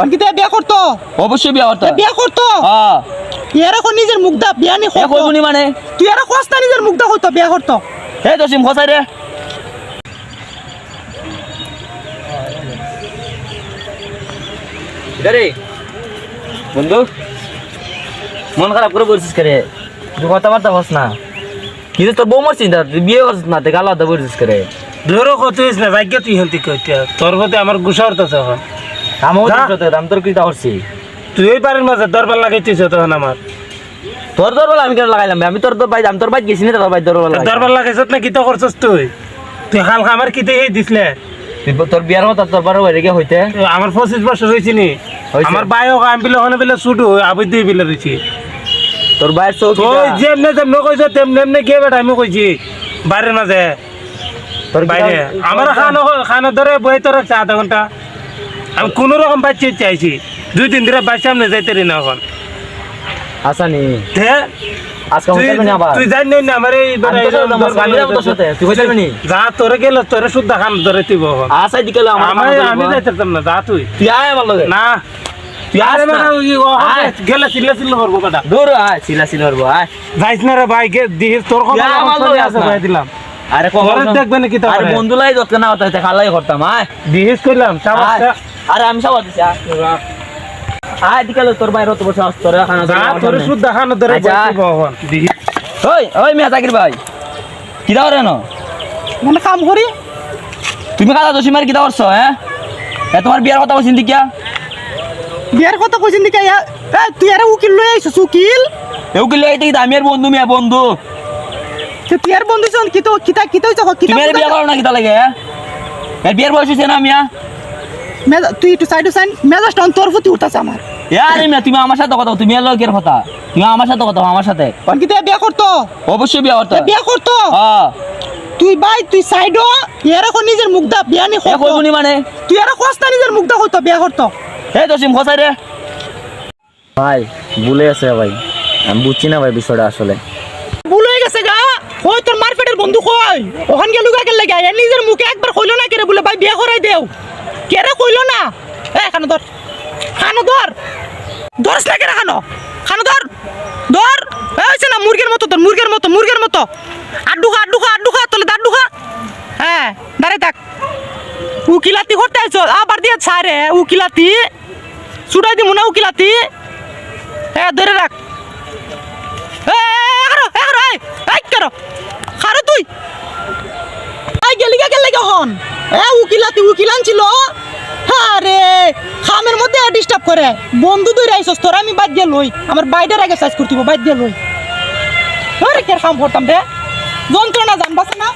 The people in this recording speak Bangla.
অঙ্কিতা বিয়া করতো? অবশ্যই বিয়া করতে বিয়া করতো? হ্যাঁ। নিজের মুখদা বিয়া নি মানে? তুই এরা কষ্ট নিজের মুখদা হইতো বিয়া করতো। এই জসিম খসাই রে। রে। বন্ধু মন খারাপ করে বলছিস করে তুই কথাবার্তা বস না। কিন্তু তোর বউ মরছিস না তুই বিয়ে করছিস না তুই গালা বলছিস করে ধরো কত না ভাগ্য তুই হেলতি কইতে। তোর প্রতি আমার গুসার তো তখন আমিও যা। তোর কৃতা করছি। তুই ওই পারের মাঝে দরবার লাগাইছিস তখন আমার। তোর দরবার আমি কেন লাগাইলাম আমি তোর বাইর আমি তোর বাইর গেছি না তোর বাইর দরবার। দরবার লাগাইছ না কিতা করছস তুই? তুই হাল আমার কিতে এই তুই তোর বিয়ার মতো তোর বারো বাইরে হইতে। আমার পঁচিশ বছর হয়েছে নি। আমার বায়ো আমি বিলে ওখানে বিলে ছুটু আবি দুই বিলে রয়েছি তোর বাইর চৌকি তুই যেমনে যেমনে কইছ তেমনি এমনি গিয়ে বেটা আমি কইছি? বাইরে না যে তোর বাইরে। আমার খানো খানো ধরে বই তো রাখছে আধা ঘণ্টা। আমি কোনো রকম বাচ্চা চাইছি দুই দিন ধরে বাচ্চা সামনে যাইতে রি না এখন আসানি তুই না আবার। জানি না আমার এই আমি তোর সাথে যাব, আমি যাব তোর সাথে, তুই কইতে পারবি নি? যা তোরে গেল তোরে শুদ্ধ খান ধরে তুই আসাই দিকে আমি আমি যাইতাম না যা তুই। তুই আয় আমার না। আরে না। মানে ওই ও আয়। গেলে চিল্লা চিল্লা করব বেটা। দূর আয় চিলা চিলা করব আয়। যাইস না রে ভাই গে দিস তোর খবর যা, আমার আমার লগে আছে ভাই দিলাম। আরে ঘরে দেখবে নাকি তো আরে ঘরে? বন্ধু লাই যত না খালাই করতাম। সাবাস আরে আমি সব দিছি আয়। দিকে তোর বাইরে তো বসে আস তোর খানা শুদ্ধ খান ধরে আচ্ছা। বসি বহন দিস ওই ওই মিয়া জাকির ভাই। কি দাও রে ন মানে কাম করি? তুমি কাদা দোষী মারি কি দাও করছ হ্যাঁ? তোমার বিয়ার কথা বলছিস কিয়া বিয়ার কথা কইছিন দিকে এ তুই এরা উকিল লই আইছস উকিল? এও কি লই দেখি আমি আর বন্ধু মিয়া বন্ধু। তুই আর বন্ধু কি তো কিতা কিতা হইছ কিতা তুমি আর বিয়া করো না কিতা লাগে হ্যাঁ? এর বিয়ার বয়স হয়েছে না মিয়া? তুই একটু সাইড সাইন মেজাজ টান তোর প্রতি উঠতাছে আমার। আরে মিয়া তুমি আমার সাথে কথা তুমি আর লোকের কথা। তুমি আমার সাথে কথা আমার সাথে। অঙ্কিতা বিয়া করতো? অবশ্যই বিয়া করতে এ বিয়া করতো? হ্যাঁ। তুই ভাই তুই সাইড এর এখন নিজের মুখদা বিয়া নি হতো কইবনি মানে? তুই এরা কষ্ট নিজের মুখদা হইতো বিয়া করতো। এই দোষিম খসাই রে? ভাই ভুলে আছে ভাই। আমি বুঝছি না ভাই বিষয়টা আসলে। ভুল হয়ে গেছে গা। ওই তোর মারপেটের বন্ধু কই? ওখান গেল গা লাগে এ নিজের মুখে একবার কইলো না কেরে বলে ভাই বিয়া করাই দেও। কেরে কইলো না? এ, খানো ধর। খানো ধর। ধরস না কেরে খানো? খানো ধর। ধর। এ, হইছে না, মুরগির মতো ধর মুরগির মতো মুরগির মতো। আড্ডু খা আড্ডু খা আড্ডু হ্যাঁ দাঁড়াই থাক। উকিলাতি করতে আইছো। আবার দিয়ে ছাড়ে উকিলাতি। ছুটাই দিমু না উকিলাতি। হ্যাঁ ধরে রাখ। খারো তুই। এই, গেলি গা, গেলে হন। এ, উকিলাতি উকিল আনছিল আরে খামের মধ্যে ডিস্টার্ব করে। বন্ধু দুই রাইছস আমি বাদ দিয়ে লই। আমার বাইরের আগে সাইজ করতে বাদ দিয়ে লই। আরে কে খাম করতাম রে? যন্ত্রণা জানবাস না?